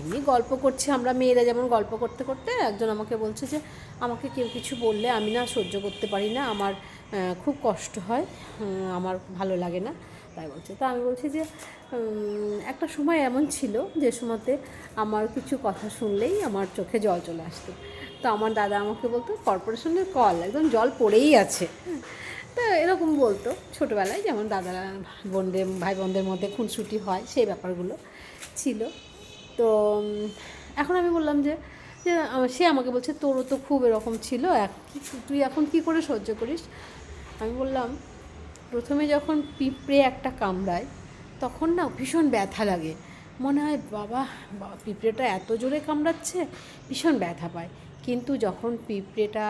এমনি গল্প করছি, আমরা মেয়েরা যেমন গল্প করতে করতে একজন আমাকে বলছে যে, আমাকে কেউ কিছু বললে আমি না সহ্য করতে পারি না, আমার খুব কষ্ট হয় আমার ভালো লাগে না। তাই বলছে। তো আমি বলছি যে একটা সময় এমন ছিল যে সময়তে আমার কিছু কথা শুনলেই আমার চোখে জল চলে আসতো। তো আমার দাদা আমাকে বলতো কর্পোরেশনের কল, একদম জল পড়েই আছে। তো এরকম বলতো ছোটোবেলায়, যেমন দাদারা, বোনদের ভাই বোনদের মধ্যে খুনসুটি হয়, সেই ব্যাপারগুলো ছিল। তো এখন আমি বললাম যে সে আমাকে বলছে, তোরও তো খুব এরকম ছিল তুই এখন কি করে সহ্য করিস? আমি বললাম, প্রথমে যখন পিঁপড়ে একটা কামড়ায়, তখন না ভীষণ ব্যথা লাগে। মনে হয়, বাবা পিঁপড়েটা এত জোরে কামড়াচ্ছে, ভীষণ ব্যথা পায়। কিন্তু যখন পিঁপড়েটা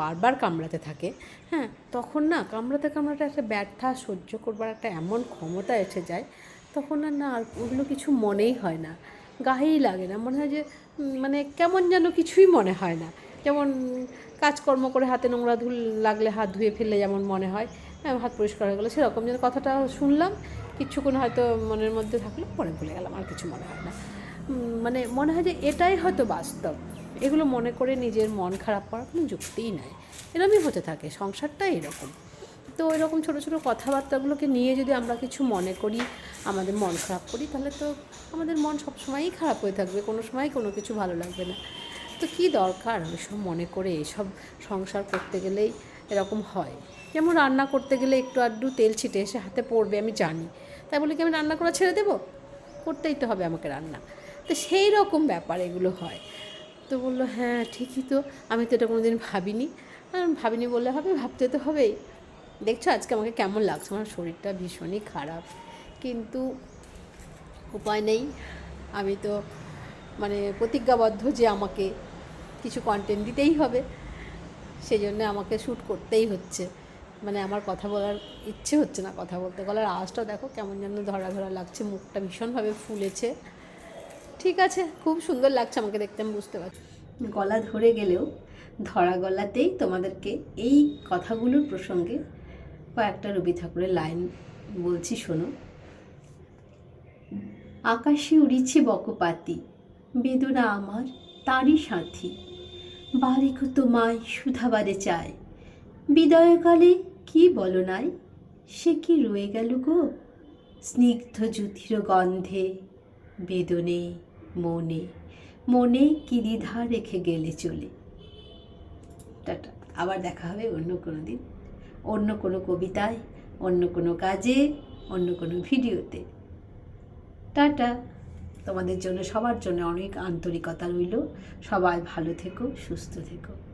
বারবার কামড়াতে থাকে হ্যাঁ তখন না কামড়াতে কামড়াতে একটা ব্যথা সহ্য করবার একটা এমন ক্ষমতা এসে যায় তখন আর না আর ওগুলো কিছু মনেই হয় না। গায়েই লাগে না। মনে হয় যে মানে কেমন যেন কিছুই মনে হয় না। যেমন কাজকর্ম করে হাতে নোংরা ধুল লাগলে হাত ধুয়ে ফেললে যেমন মনে হয় হ্যাঁ, হাত পরিষ্কার হয়ে গেলো সেরকম। যেন কথাটা শুনলাম কিছুক্ষণ হয়তো মনের মধ্যে থাকল পরে ভুলে গেলাম আর কিছু মনে হয় না। মানে মনে হয় যে এটাই হয়তো বাস্তব। এগুলো মনে করে নিজের মন খারাপ করার কোনো যুক্তিই নাই। এরকমই হতে থাকে। সংসারটাই এরকম। তো এরকম ছোটো ছোটো কথাবার্তাগুলোকে নিয়ে যদি আমরা কিছু মনে করি, আমাদের মন খারাপ করি, তাহলে তো আমাদের মন সবসময়ই খারাপ হয়ে থাকবে। কোনো সময় কোনো কিছু ভালো লাগবে না। তো কী দরকার ওইসব মনে করে এসব সংসার করতে গেলেই এরকম হয়? যেমন রান্না করতে গেলে একটু আধটু তেল ছিটে এসে হাতে পড়বে, আমি জানি। তাই বলে কি আমি রান্না করা ছেড়ে দেবো? করতেই তো হবে আমাকে রান্না। তো সেই রকম ব্যাপার এগুলো হয়। তো বলল হ্যাঁ ঠিকই তো। আমি তো এটা কোনো দিন ভাবিনি ভাবিনি বললে হবে, ভাবতে তো হবেই। দেখছ আজকে আমাকে কেমন লাগছে? আমার শরীরটা ভীষণই খারাপ। কিন্তু উপায় নেই। আমি তো মানে প্রতিজ্ঞাবদ্ধ যে আমাকে কিছু কন্টেন্ট দিতেই হবে। সেই জন্য আমাকে শ্যুট করতেই হচ্ছে। মানে আমার কথা বলার ইচ্ছে হচ্ছে না কথা বলতে। গলার আওয়াজটা দেখো কেমন যেন ধরা ধরা লাগছে। মুখটা ভীষণভাবে ফুলেছে। ঠিক আছে, খুব সুন্দর লাগছে আমাকে দেখতে, আমি বুঝতে পারছি। গলা ধরে গেলেও ধরা গলাতেই তোমাদেরকে এই কথাগুলোর প্রসঙ্গে কয়েকটা রবি ঠাকুরের লাইন বলছি, শোনো। আকাশে উড়িছে বকপাতি, বেদনা আমার, তারই সাথী। বারিকু তোমায় সুধাবারে চায়। বিদয়কালে কি বলো নাই? সে কি রয়ে গেল গো? স্নিগ্ধ জ্যোতির গন্ধে, বেদনে, মনে মনে কি দ্বিধা রেখে গেলে চলে। টাটা। আবার দেখা হবে অন্য কোনো দিন। অন্য কোনো কবিতায়, অন্য কোনো কাজে, অন্য কোনো ভিডিওতে। টাটা। তোমাদের জন্য, সবার জন্য অনেক আন্তরিকতা রইল। সবাই ভালো থেকো, সুস্থ থেকো।